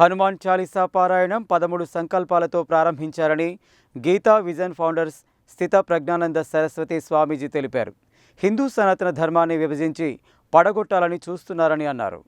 హనుమాన్ చాలీసా పారాయణం పదమూడు సంకల్పాలతో ప్రారంభించారని గీతా విజన్ ఫౌండర్స్ స్థిత ప్రజ్ఞానంద సరస్వతి స్వామీజీ తెలిపారు. హిందూ సనాతన ధర్మాన్ని విభజించి పడగొట్టాలని చూస్తున్నారని అన్నారు.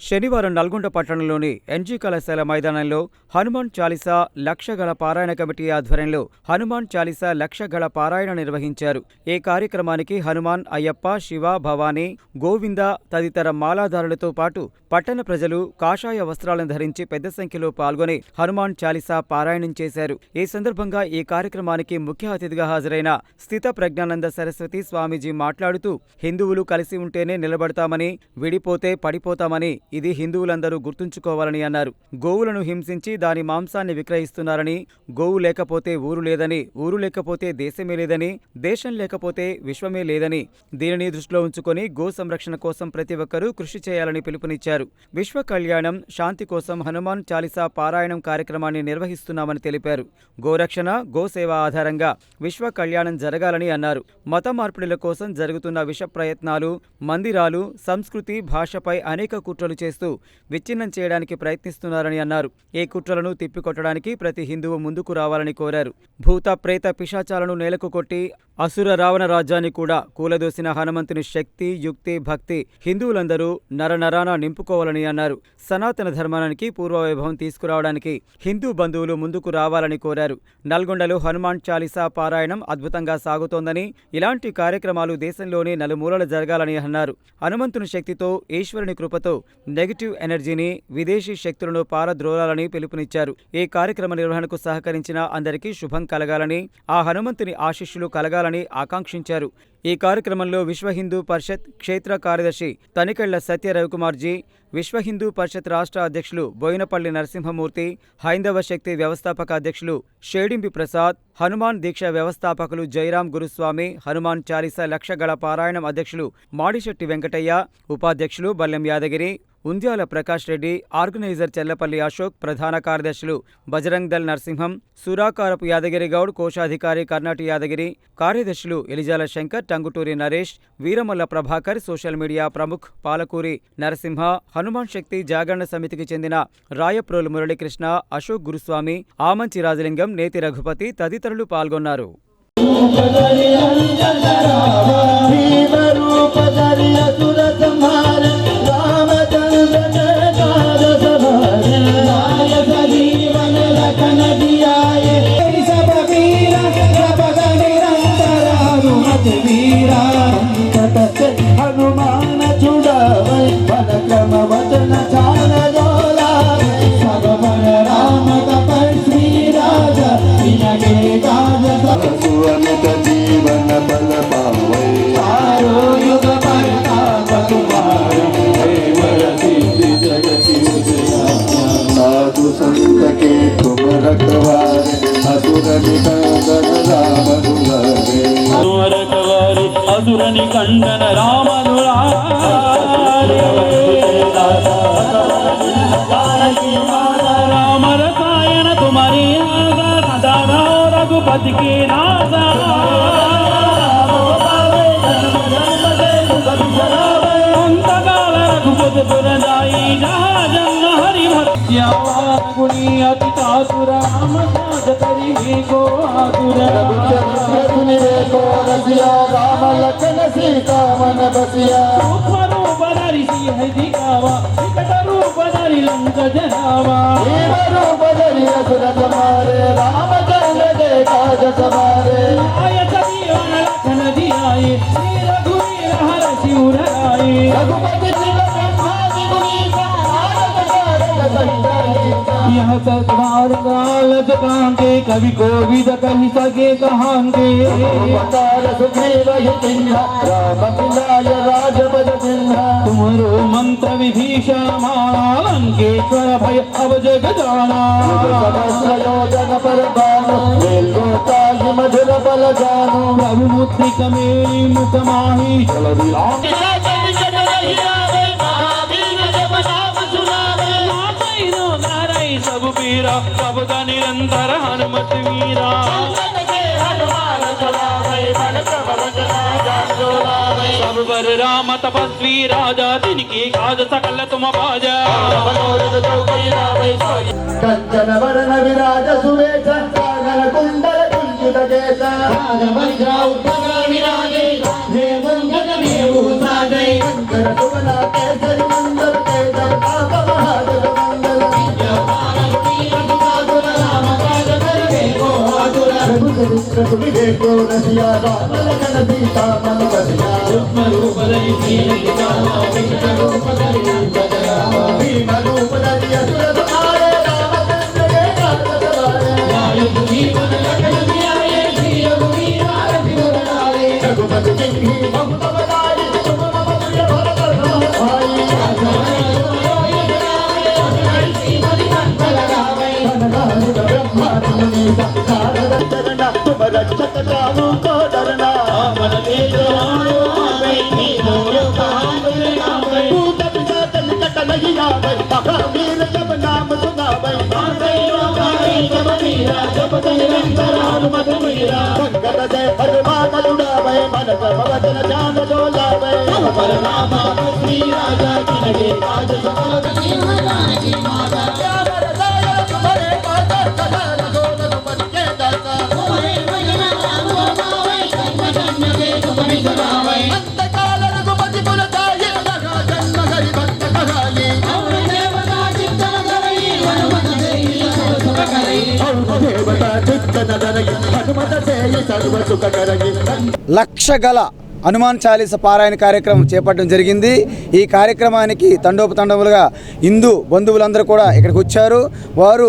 శనివారం నల్గొండ పట్టణంలోని ఎన్జీ కళాశాల మైదానంలో హనుమాన్ చాలీసా లక్షగళ పారాయణ కమిటీ ఆధ్వర్యంలో హనుమాన్ చాలీసా లక్షగళ పారాయణ నిర్వహించారు. ఈ కార్యక్రమానికి హనుమాన్ అయ్యప్ప శివ భవానీ గోవింద తదితర మాలాదారులతో పాటు పట్టణ ప్రజలు కాషాయ వస్త్రాలను ధరించి పెద్ద సంఖ్యలో పాల్గొని హనుమాన్ చాలీసా పారాయణం చేశారు. ఈ సందర్భంగా ఈ కార్యక్రమానికి ముఖ్య అతిథిగా హాజరైన స్థిత ప్రజ్ఞానంద సరస్వతి స్వామీజీ మాట్లాడుతూ హిందువులు కలిసి ఉంటేనే నిలబడతామని విడిపోతే పడిపోతామని ఇది హిందువులందరూ గుర్తుంచుకోవాలని అన్నారు. గోవులను హింసించి దాని మాంసాన్ని విక్రయిస్తున్నారని గోవు లేకపోతే ఊరు లేదని ఊరు లేకపోతే దేశమే లేదని దేశం లేకపోతే విశ్వమే లేదని దీనిని దృష్టిలో ఉంచుకొని గో సంరక్షణ కోసం ప్రతి ఒక్కరూ కృషి చేయాలని పిలుపునిచ్చారు. విశ్వ కళ్యాణం శాంతి కోసం హనుమాన్ చాలీసా పారాయణం కార్యక్రమాన్ని నిర్వహిస్తున్నామని తెలిపారు. గోరక్షణ గోసేవ ఆధారంగా విశ్వ కళ్యాణం జరగాలని అన్నారు. మత మార్పిడుల కోసం జరుగుతున్న విష ప్రయత్నాలు మందిరాలు సంస్కృతి భాషపై అనేక కుట్రలు చేస్తూ విచ్ఛిన్నం చేయడానికి ప్రయత్నిస్తున్నారని అన్నారు. ఏ కుట్రలను తిప్పికొట్టడానికి ప్రతి హిందువు ముందుకు రావాలని కోరారు. భూత ప్రేత పిశాచాలను నేలకు కొట్టి అసుర రావణ రాజ్యాన్ని కూడా కూలదోసిన హనుమంతుని శక్తి యుక్తి భక్తి హిందువులందరూ నరనరాన నింపుకోవాలని అన్నారు. సనాతన ధర్మానికి పూర్వవైభవం తీసుకురావడానికి హిందూ బంధువులు ముందుకు రావాలని కోరారు. నల్గొండలో హనుమాన్ చాలీసా పారాయణం అద్భుతంగా సాగుతోందని ఇలాంటి కార్యక్రమాలు దేశంలోని నలుమూలలు జరగాలని అన్నారు. హనుమంతుని శక్తితో ఈశ్వరుని కృపతో నెగిటివ్ ఎనర్జీని విదేశీ శక్తులను పారద్రోలాలని పిలుపునిచ్చారు. ఈ కార్యక్రమ నిర్వహణకు సహకరించిన అందరికీ శుభం కలగాలని ఆ హనుమంతుని ఆశీస్సులు కలగాలని ఆకాంక్షించారు. ఈ కార్యక్రమంలో విశ్వ హిందూ పరిషత్ క్షేత్ర కార్యదర్శి తనికెళ్ళ సత్య రవికుమార్జీ విశ్వ హిందూ పరిషత్ రాష్ట్ర అధ్యక్షులు బోయినపల్లి నరసింహమూర్తి హైందవ శక్తి వ్యవస్థాపక అధ్యక్షులు షేడింపి ప్రసాద్ హనుమాన్ దీక్ష వ్యవస్థాపకులు జయరాం గురుస్వామి హనుమాన్ చాలీసా లక్షగళ పారాయణం అధ్యక్షులు మాడిశెట్టి వెంకటయ్య ఉపాధ్యక్షులు బల్లెం యాదగిరి ఉంద్యాల ప్రకాష్ రెడ్డి ఆర్గనైజర్ చెల్లపల్లి అశోక్ ప్రధాన కార్యదర్శులు బజరంగ్ దల్ నరసింహం సురాకారపు యాదగిరి గౌడ్ కోశాధికారి కర్ణాటి యాదగిరి కార్యదర్శులు ఎలిజాల శంకర్ టంగుటూరి నరేష్ వీరమల్ల ప్రభాకర్ సోషల్ మీడియా ప్రముఖ్ పాలకూరి నరసింహ హనుమాన్ శక్తి జాగరణ సమితికి చెందిన రాయప్రోలు మురళీకృష్ణ అశోక్ గురుస్వామి ఆమంచి రాజలింగం నేతి రఘుపతి తదితరులు పాల్గొన్నారు. भीम believe అసురని కండన రామ రసాయన తుమరి రఘుపతి నాదా అంతకాల రఘుపతి పురదాయి శ్యామాగుణి అతి చాతుర రామసాదరి హేగో ఆతుర రఘుని వేగో రసియా రామ లక్ష్మణ సీతామన బసియా రూప రూప నరి సింహ దిగావా వికట రూప నరి లంక జనావా దేవ రూప నరి అసుర రఘుపతి यह सतवार काल कांके कवि को विद कहि सके कहांगे अवतार सुग्रीव हितिन्ह राम पिलाय राजपद चिन्ह तुमरो मंत्र विभीषण माना लंकेश्वर भय अब जग जाना सहस्रयोजन पर बानु वेल्लोताय मधुर बल जानु प्रभु मुद्रिक मेरी मुख माही चल विलास वीरा सब का निरंतर हनुमत वीरा सब बर राम तपस्वी राजा दिन की काज सकल तुम बाजा कंचन वरण विराज सुवेश రఘు వివేకో రసియా రామల గణ సీతా మన వసియా భీమ రూపధరి అసుర సమారే రామచంద్ర రఘుపతి رب లక్ష గల హనుమాన్ చాలీస పారాయణ కార్యక్రమం చేపట్టడం జరిగింది. ఈ కార్యక్రమానికి తండోపతండములుగా హిందూ బంధువులందరూ కూడా ఇక్కడికి వచ్చారు. వారు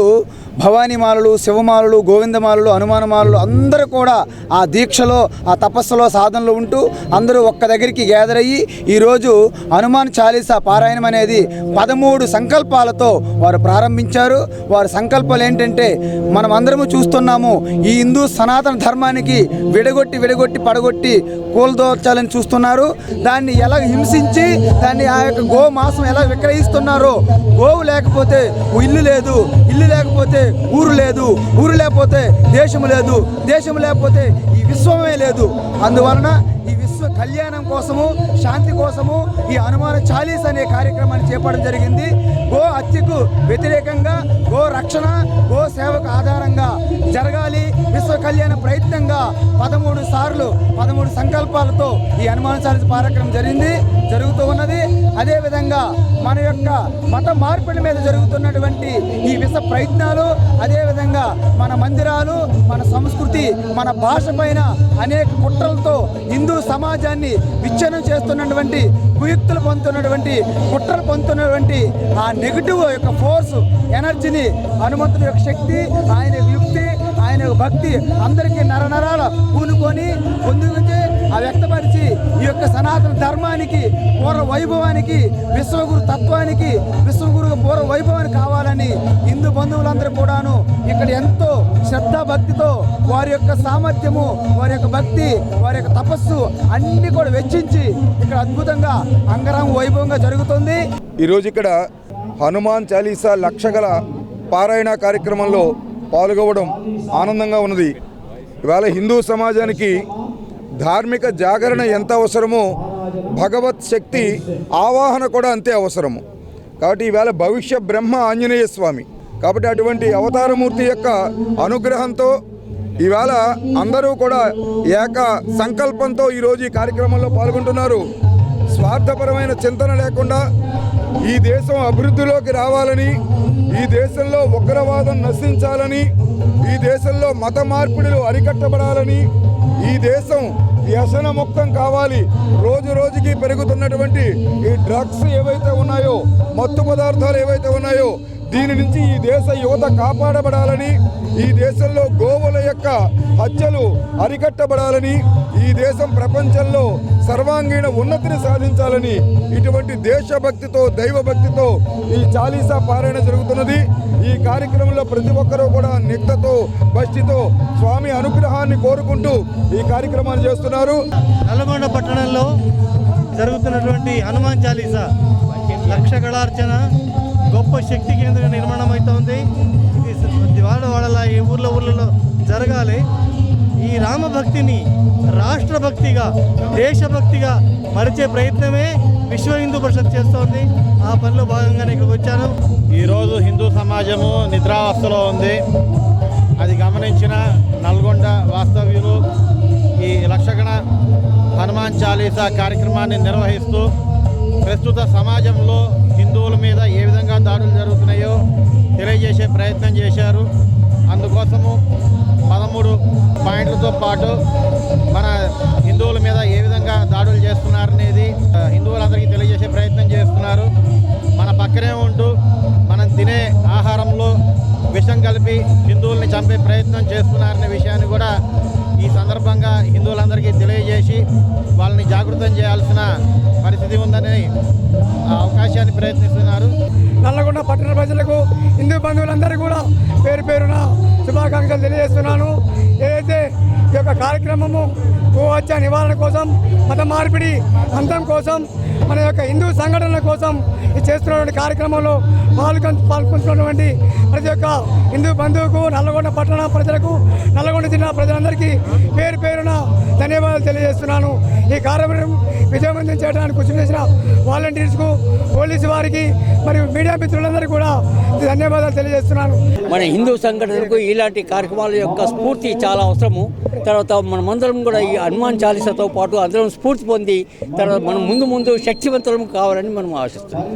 భవానీమాలలు శివమాలలు గోవిందమాలలు హనుమానమాలలు అందరూ కూడా ఆ దీక్షలో ఆ తపస్సులో సాధనలో ఉంటూ అందరూ ఒక్క దగ్గరికి గ్యాదర్ అయ్యి ఈరోజు హనుమాన్ చాలీసా పారాయణం అనేది పదమూడు సంకల్పాలతో వారు ప్రారంభించారు. వారి సంకల్పాలు ఏంటంటే మనం అందరము చూస్తున్నాము ఈ హిందూ సనాతన ధర్మానికి విడగొట్టి విడగొట్టి పడగొట్టి కూలదోర్చాలని చూస్తున్నారు. దాన్ని ఎలా హింసించి దాన్ని ఆ యొక్క గో మాంసం ఎలా విక్రయిస్తున్నారో గోవు లేకపోతే ఇల్లు లేదు ఇల్లు లేకపోతే ఊరు లేదు ఊరు లేకపోతే దేశము లేదు దేశం లేకపోతే ఈ విశ్వమే లేదు. అందువలన ఈ విశ్వ కళ్యాణం కోసము శాంతి కోసము ఈ హనుమాన చాలీస్ అనే కార్యక్రమాన్ని చేపట్టడం జరిగింది. గో హత్యకు వ్యతిరేకంగా గో రక్షణ గో సేవకు ఆధారంగా జరగాలి. విశ్వ కళ్యాణ ప్రయత్నంగా పదమూడు సార్లు పదమూడు సంకల్పాలతో ఈ హనుమాన చాలీస్ కార్యక్రమం జరిగింది జరుగుతూ ఉన్నది. అదేవిధంగా మన యొక్క మత మార్పిడి మీద జరుగుతున్నటువంటి ఈ విష ప్రయత్నాలు అదేవిధంగా మన మందిరాలు మన సంస్కృతి మన భాష పైన అనేక కుట్రలతో హిందూ సమాజాన్ని విచ్ఛిన్నం చేస్తున్నటువంటి కుయుక్తులు పొందుతున్నటువంటి కుట్రలు పొందుతున్నటువంటి ఆ నెగిటివ్ యొక్క ఫోర్స్ ఎనర్జీని హనుమంతుడి యొక్క శక్తి ఆయన యుక్తి అనే భక్తి అందరికీ నరనరాలు పూనుకొని ముందుకొచ్చి ఆ వ్యక్తపరిచి ఈ యొక్క సనాతన ధర్మానికి పూర్వ వైభవానికి విశ్వగురు తత్వానికి విశ్వగురు పూర్వ వైభవానికి కావాలని హిందూ బంధువులందరూ కూడాను ఇక్కడ ఎంతో శ్రద్ధ భక్తితో వారి యొక్క సామర్థ్యము వారి యొక్క భక్తి వారి యొక్క తపస్సు అన్ని కూడా వెచ్చించి ఇక్కడ అద్భుతంగా అంగరంగ వైభవంగా జరుగుతుంది. ఈరోజు ఇక్కడ హనుమాన్ చాలీసా లక్షగల పారాయణ కార్యక్రమంలో పాల్గొవడం ఆనందంగా ఉన్నది. ఇవాళ హిందూ సమాజానికి ధార్మిక జాగరణ ఎంత అవసరమో భగవత్ శక్తి ఆవాహన కూడా అంతే అవసరము. కాబట్టి ఈవేళ భవిష్య బ్రహ్మ ఆంజనేయ స్వామి. కాబట్టి అటువంటి అవతారమూర్తి యొక్క అనుగ్రహంతో ఈవేళ అందరూ కూడా ఏక సంకల్పంతో ఈరోజు ఈ కార్యక్రమంలో పాల్గొంటున్నారు. స్వార్థపరమైన చింతన లేకుండా ఈ దేశం అభివృద్ధిలోకి రావాలని ఈ దేశంలో ఉగ్రవాదం నశించాలని ఈ దేశంలో మత మార్పిడులు అరికట్టబడాలని ఈ దేశం వ్యసన ముక్తం కావాలి. రోజు రోజుకి పెరుగుతున్నటువంటి ఈ డ్రగ్స్ ఏవైతే ఉన్నాయో మత్తు పదార్థాలు ఏవైతే ఉన్నాయో దీని నుంచి ఈ దేశ యువత కాపాడబడాలని ఈ దేశంలో గోవుల యొక్క హత్యలు అరికట్టబడాలని ఈ దేశం ప్రపంచంలో సర్వాంగీణ ఉన్నతిని సాధించాలని ఇటువంటి దేశభక్తితో దైవభక్తితో ఈ చాలీసా పారాయణ జరుగుతున్నది. ఈ కార్యక్రమంలో ప్రతి ఒక్కరూ కూడా నిక్తతో భక్తితో స్వామి అనుగ్రహాన్ని కోరుకుంటూ ఈ కార్యక్రమాన్ని చేస్తున్నారు. నల్గొండ పట్టణంలో జరుగుతున్నటువంటి హనుమాన్ చాలీసా లక్ష గళార్చన గొప్ప శక్తి కేంద్రం నిర్మాణం అవుతోంది వాడ వాడల ఈ ఊర్లో ఊర్లలో జరగాలి. ఈ రామభక్తిని రాష్ట్రభక్తిగా దేశభక్తిగా మరిచే ప్రయత్నమే విశ్వ హిందూ పరిషత్ చేస్తోంది. ఆ పనిలో భాగంగానే ఇక్కడికి వచ్చాను. ఈరోజు హిందూ సమాజము నిద్రావస్థలో ఉంది. అది గమనించిన నల్గొండ వాస్తవ్యులు ఈ లక్షగణ హనుమాన్ చాలీసా కార్యక్రమాన్ని నిర్వహిస్తూ ప్రస్తుత సమాజంలో హిందువుల మీద ఏ విధంగా దాడులు జరుగుతున్నాయో తెలియజేసే ప్రయత్నం చేశారు. అందుకోసము పదమూడు పాయింట్లతో పాటు మన హిందువుల మీద ఏ విధంగా దాడులు చేస్తున్నారనేది హిందువులందరికీ తెలియజేసే ప్రయత్నం చేస్తున్నారు. మన పక్కనే ఉంటూ మనం తినే ఆహారంలో విషం కలిపి హిందువుల్ని చంపే ప్రయత్నం చేస్తున్నారనే విషయాన్ని కూడా ఈ సందర్భంగా హిందువులందరికీ తెలియజేసి వాళ్ళని జాగృతం చేయాల్సిన పరిస్థితి ఉందని అవకాశాన్ని ప్రయత్నిస్తున్నారు. నల్లగొండ పట్టణ ప్రజలకు హిందూ బంధువులందరూ కూడా పేరు పేరున శుభాకాంక్షలు తెలియజేస్తున్నాను. ఏదైతే ఈ యొక్క కార్యక్రమము గోహత్య నివారణ కోసం మత మార్పిడి అంతం కోసం మన యొక్క హిందూ సంఘటనల కోసం చేస్తున్నటువంటి కార్యక్రమంలో పాల్గొ పాల్గొంటున్నటువంటి ప్రతి ఒక్క హిందూ బంధువుకు నల్లగొండ పట్టణ ప్రజలకు నల్లగొండ జిల్లా ప్రజలందరికీ పేరు పేరున ధన్యవాదాలు తెలియజేస్తున్నాను. ఈ కార్యక్రమం విజయవంతం చేయడానికి కృషి చేసిన వాలంటీర్స్కు పోలీసు వారికి మరియు మీడియా మిత్రులందరికీ కూడా ధన్యవాదాలు తెలియజేస్తున్నాను. మన హిందూ సంఘటనలకు ఇలాంటి కార్యక్రమాల యొక్క స్ఫూర్తి చాలా అవసరము. తర్వాత మనమందరం కూడా ఈ హనుమాన్ చాలీసాతో పాటు అందరం స్ఫూర్తి పొంది తర్వాత మనం ముందు ముందు శక్తివంతులం కావాలని మనం ఆశిస్తున్నాం.